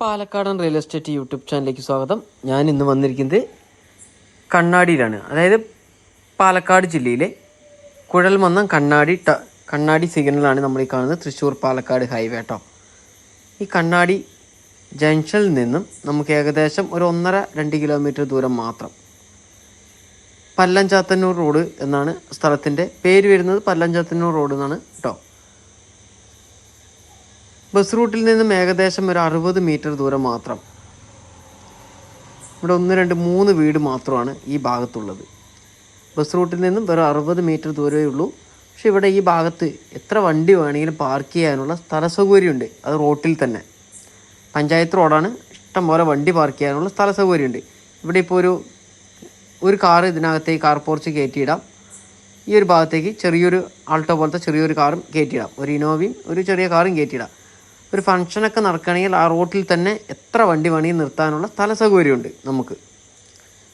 പാലക്കാടൻ real estate YouTube ചാനലിലേക്ക് സ്വാഗതം. ഞാൻ ഇന്ന് വന്നിരിക്കുന്നത് കണ്ണാടിയിലാണ്. അതായത് പാലക്കാട് ജില്ലയിലെ കുഴൽമന്നം കണ്ണാടി ട കണ്ണാടി സിഗ്നലാണ് നമ്മൾ ഈ കാണുന്നത് തൃശ്ശൂർ പാലക്കാട് ഹൈവേ കേട്ടോ ഈ കണ്ണാടി ജംഗ്ഷനിൽ നിന്നും നമുക്ക് ഏകദേശം ഒരു ഒന്നര രണ്ട് കിലോമീറ്റർ ദൂരം മാത്രം പല്ലഞ്ചാത്തന്നൂർ റോഡ് എന്നാണ് സ്ഥലത്തിന്റെ പേര് വരുന്നത്. പല്ലഞ്ചാത്തന്നൂർ റോഡ് എന്നാണ് കേട്ടോ ബസ് റൂട്ടിൽ നിന്നും ഏകദേശം ഒരു അറുപത് മീറ്റർ ദൂരം മാത്രം. ഇവിടെ ഒന്ന് രണ്ട് മൂന്ന് വീട് മാത്രമാണ് ഈ ഭാഗത്തുള്ളത്. ബസ് റൂട്ടിൽ നിന്നും വെറും അറുപത് മീറ്റർ ദൂരമേ ഉള്ളൂ. പക്ഷേ ഇവിടെ ഈ ഭാഗത്ത് എത്ര വണ്ടി വേണമെങ്കിലും പാർക്ക് ചെയ്യാനുള്ള സ്ഥല സൗകര്യമുണ്ട് അത് റോട്ടിൽ തന്നെ. പഞ്ചായത്ത് റോഡാണ്. ഇഷ്ടംപോലെ വണ്ടി പാർക്ക് ചെയ്യാനുള്ള സ്ഥല സൗകര്യമുണ്ട് ഇവിടെ ഇപ്പോൾ ഒരു ഒരു കാർ ഇതിനകത്തേക്ക് കാർ പോർച്ച് കയറ്റിയിടാം. ഈ ഒരു ഭാഗത്തേക്ക് ചെറിയൊരു ആൾട്ടോ പോലത്തെ ചെറിയൊരു കാറും കയറ്റിയിടാം. ഒരു ഇനോവയും ഒരു ചെറിയ കാറും കയറ്റിയിടാം. ഒരു ഫങ്ഷനൊക്കെ നടക്കുകയാണെങ്കിൽ ആ റോട്ടിൽ തന്നെ എത്ര വണ്ടി വേണമെങ്കിൽ നിർത്താനുള്ള സ്ഥല സൗകര്യമുണ്ട് നമുക്ക്.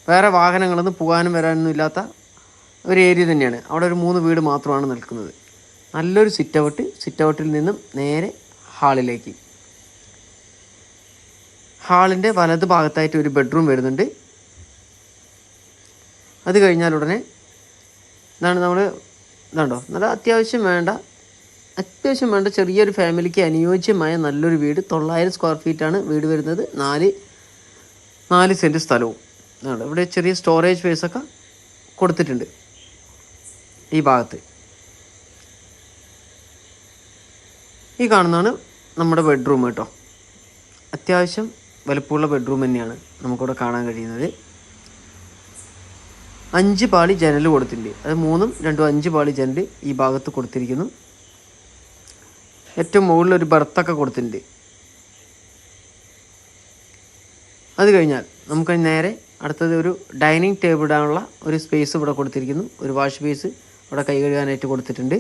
വേറെ വാഹനങ്ങളൊന്നും പോകാനും വരാനൊന്നും ഇല്ലാത്ത ഒരു ഏരിയ തന്നെയാണ്. അവിടെ ഒരു മൂന്ന് വീട് മാത്രമാണ് നിൽക്കുന്നത്. നല്ലൊരു സിറ്റ് ഔട്ട് സിറ്റ് ഔട്ടിൽ നിന്നും നേരെ ഹാളിലേക്ക്. ഹാളിന്റെ വലത് ഭാഗത്തായിട്ട് ഒരു ബെഡ്റൂം വരുന്നുണ്ട്. അത് കഴിഞ്ഞാൽ ഉടനെ ഇതാണ് നമ്മൾ ഇതാണ്ടോ നല്ല അത്യാവശ്യം വേണ്ട അത്യാവശ്യം വേണ്ട ചെറിയൊരു ഫാമിലിക്ക് അനുയോജ്യമായ നല്ലൊരു വീട്. തൊള്ളായിരം സ്ക്വയർ ഫീറ്റാണ് വീട് വരുന്നത്. നാല് നാല് സെന്റ് സ്ഥലവും. ആണ് ഇവിടെ ചെറിയ സ്റ്റോറേജ് സ്പേസൊക്കെ കൊടുത്തിട്ടുണ്ട് ഈ ഭാഗത്ത്. ഈ കാണുന്നതാണ് നമ്മുടെ ബെഡ്റൂം കേട്ടോ. അത്യാവശ്യം വലുപ്പമുള്ള ബെഡ്റൂം തന്നെയാണ് നമുക്കിവിടെ കാണാൻ കഴിയുന്നത്. അഞ്ച് പാളി ജനൽ കൊടുത്തിട്ടുണ്ട്. അത് മൂന്നും രണ്ടും അഞ്ച് പാളി ജനൽ ഈ ഭാഗത്ത് കൊടുത്തിരിക്കുന്നു. ഏറ്റവും മുകളിലൊരു ബർത്തൊക്കെ കൊടുത്തിട്ടുണ്ട്. അത് കഴിഞ്ഞാൽ നമുക്ക് നേരെ അടുത്തത് ഒരു ഡൈനിങ് ടേബിൾ ഇടാനുള്ള ഒരു സ്പേസ് ഇവിടെ കൊടുത്തിരിക്കുന്നു. ഒരു വാഷ് ബേസ് അവിടെ കൈ കഴുകാനായിട്ട് കൊടുത്തിട്ടുണ്ട്.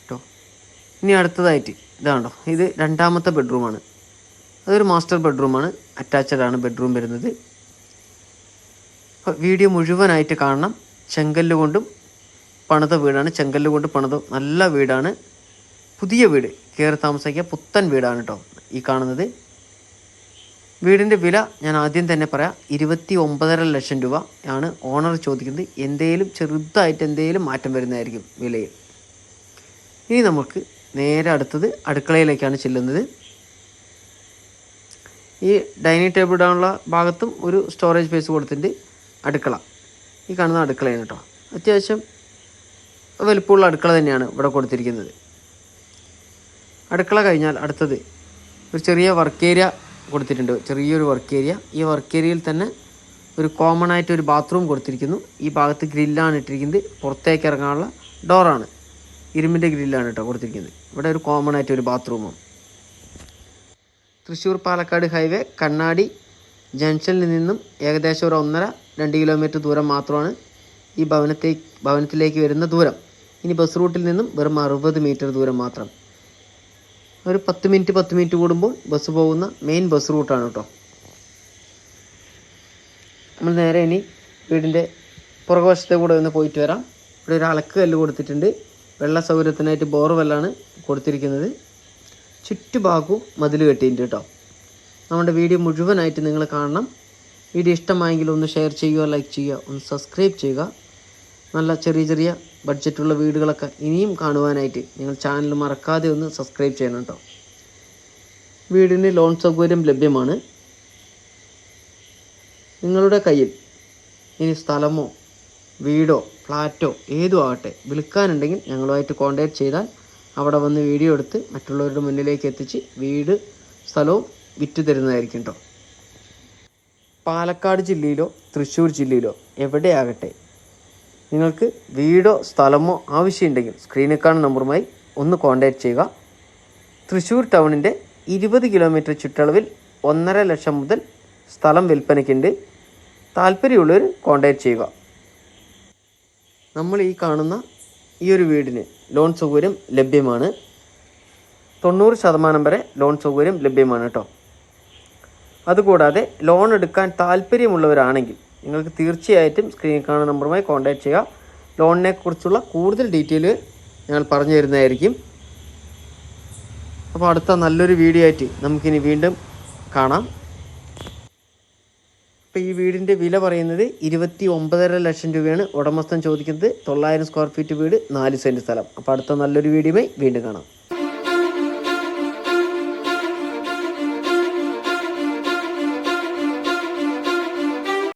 കേട്ടോ ഇനി അടുത്തതായിട്ട് ഇതാണോ ഇത് രണ്ടാമത്തെ ബെഡ്റൂമാണ് അതൊരു മാസ്റ്റർ ബെഡ്റൂമാണ് അറ്റാച്ചഡ് ആണ് ബെഡ്റൂം വരുന്നത്. വീഡിയോ മുഴുവനായിട്ട് കാണണം. ചെങ്കല്ല് കൊണ്ടും പണിത വീടാണ്. ചെങ്കല്ല് കൊണ്ട് പണിത നല്ല വീടാണ്. പുതിയ വീട്. കയറി താമസിക്കുക പുത്തൻ വീടാണ് കേട്ടോ ഈ കാണുന്നത്. വീടിന്റെ വില ഞാൻ ആദ്യം തന്നെ പറയാം. ഇരുപത്തി ഒമ്പതര ലക്ഷം രൂപ ആണ് ഓണർ ചോദിക്കുന്നത്. എന്തേലും ചെറുതായിട്ട് എന്തേലും മാറ്റം വരുന്നതായിരിക്കും വിലയിൽ. ഇനി നമുക്ക് നേരെ അടുത്തത് അടുക്കളയിലേക്കാണ് ചെല്ലുന്നത്. ഈ ഡൈനിങ് ടേബിൾ ഇടാനുള്ള ഭാഗത്തും ഒരു സ്റ്റോറേജ് സ്പേസ് കൊടുത്തിട്ട് അടുക്കള. ഈ കാണുന്ന അടുക്കളയാണ് കേട്ടോ അത്യാവശ്യം വലുപ്പമുള്ള അടുക്കള തന്നെയാണ് ഇവിടെ കൊടുത്തിരിക്കുന്നത്. അടുക്കള കഴിഞ്ഞാൽ അടുത്തത് ഒരു ചെറിയ വർക്ക് ഏരിയ കൊടുത്തിട്ടുണ്ട്. ചെറിയൊരു വർക്ക് ഏരിയ ഈ വർക്ക് ഏരിയയിൽ തന്നെ ഒരു കോമൺ ആയിട്ട് ഒരു ബാത്റൂം കൊടുത്തിരിക്കുന്നു. ഈ ഭാഗത്ത് ഗ്രില്ലാണ് ഇട്ടിരിക്കുന്നത്. പുറത്തേക്ക് ഇറങ്ങാനുള്ള ഡോറാണ് ഇരുമ്പിന്റെ ഗ്രില്ലാണ് കേട്ടോ കൊടുത്തിരിക്കുന്നത്. ഇവിടെ ഒരു കോമൺ ആയിട്ട് ഒരു ബാത്റൂമും തൃശ്ശൂർ പാലക്കാട് ഹൈവേ കണ്ണാടി ജംഗ്ഷനിൽ നിന്നും ഏകദേശം ഒരു ഒന്നര രണ്ട് കിലോമീറ്റർ ദൂരം മാത്രമാണ് ഈ ഭവനത്തെ ഭവനത്തിലേക്ക് വരുന്ന ദൂരം. ഇനി ബസ് റൂട്ടിൽ നിന്നും വെറും അറുപത് മീറ്റർ ദൂരം മാത്രം. ഒരു പത്ത് മിനിറ്റ് പത്ത് മിനിറ്റ് കൂടുമ്പോൾ ബസ് പോകുന്ന മെയിൻ ബസ് റൂട്ടാണ് കേട്ടോ നമ്മൾ നേരെ ഇനി വീടിന്റെ പുറകുവശത്തെ കൂടെ ഒന്ന് പോയിട്ട് വരാം. ഇവിടെ ഒരു അളക്ക് കല്ല് കൊടുത്തിട്ടുണ്ട്. വെള്ള സൗകര്യത്തിനായിട്ട് ബോർവെല്ലാണ് കൊടുത്തിരിക്കുന്നത്. ചുറ്റുഭാഗവും മതിൽ കെട്ടിയിട്ടുണ്ട് കേട്ടോ നമ്മുടെ വീഡിയോ മുഴുവനായിട്ട് നിങ്ങൾ കാണണം. വീഡിയോ ഇഷ്ടമായെങ്കിൽ ഒന്ന് ഷെയർ ചെയ്യുക ലൈക്ക് ചെയ്യുക ഒന്ന് സബ്സ്ക്രൈബ് ചെയ്യുക. നല്ല ചെറിയ ചെറിയ ബഡ്ജറ്റുള്ള വീടുകളൊക്കെ ഇനിയും കാണുവാനായിട്ട് നിങ്ങൾ ചാനൽ മറക്കാതെ ഒന്ന് സബ്സ്ക്രൈബ് ചെയ്യണം കേട്ടോ വീടിന് ലോൺ സൗകര്യം ലഭ്യമാണ്. നിങ്ങളുടെ കയ്യിൽ ഇനി സ്ഥലമോ വീടോ ഫ്ലാറ്റോ ഏതു ആകട്ടെ വിൽക്കാനുണ്ടെങ്കിൽ ഞങ്ങളുമായിട്ട് കോൺടാക്ട് ചെയ്താൽ അവിടെ വന്ന് വീഡിയോ എടുത്ത് മറ്റുള്ളവരുടെ മുന്നിലേക്ക് എത്തിച്ച് വീട് സ്ഥലവും വിറ്റ് തരുന്നതായിരിക്കും കേട്ടോ പാലക്കാട് ജില്ലയിലോ തൃശ്ശൂർ ജില്ലയിലോ എവിടെയാകട്ടെ നിങ്ങൾക്ക് വീടോ സ്ഥലമോ ആവശ്യമുണ്ടെങ്കിൽ സ്ക്രീനിൽ കാണുന്ന നമ്പറുമായി ഒന്ന് കോൺടാക്ട് ചെയ്യുക. തൃശ്ശൂർ ടൗണിന്റെ ഇരുപത് കിലോമീറ്റർ ചുറ്റളവിൽ ഒന്നര ലക്ഷം മുതൽ സ്ഥലം വിൽപ്പനയ്ക്കുണ്ട്. താല്പര്യമുള്ളവർ കോൺടാക്ട് ചെയ്യുക. നമ്മൾ ഈ കാണുന്ന ഈ ഒരു വീടിന് ലോൺ സൗകര്യം ലഭ്യമാണ്. തൊണ്ണൂറ് ശതമാനം വരെ ലോൺ സൗകര്യം ലഭ്യമാണ് കേട്ടോ. അതുകൂടാതെ ലോൺ എടുക്കാൻ താല്പര്യമുള്ളവരാണെങ്കിൽ നിങ്ങൾക്ക് തീർച്ചയായിട്ടും സ്ക്രീനിൽ കാണുന്ന നമ്പറുമായി കോൺടാക്റ്റ് ചെയ്യുക. ലോണിനെ കുറിച്ചുള്ള കൂടുതൽ ഡീറ്റെയിൽ ഞങ്ങൾ പറഞ്ഞു തരുന്നതായിരിക്കും. അപ്പോൾ അടുത്ത നല്ലൊരു വീഡിയോ ആയിട്ട് നമുക്കിനി വീണ്ടും കാണാം. ഇപ്പോൾ ഈ വീടിന്റെ വില പറയുന്നത് ഇരുപത്തി ഒമ്പതര ലക്ഷം രൂപയാണ്. ഉടമസ്ഥൻ ചോദിക്കുന്നത് തൊള്ളായിരം സ്ക്വയർ ഫീറ്റ് വീട് നാല് സെന്റ് സ്ഥലം. അപ്പോൾ അടുത്ത നല്ലൊരു വീഡിയോയുമായി വീണ്ടും കാണാം.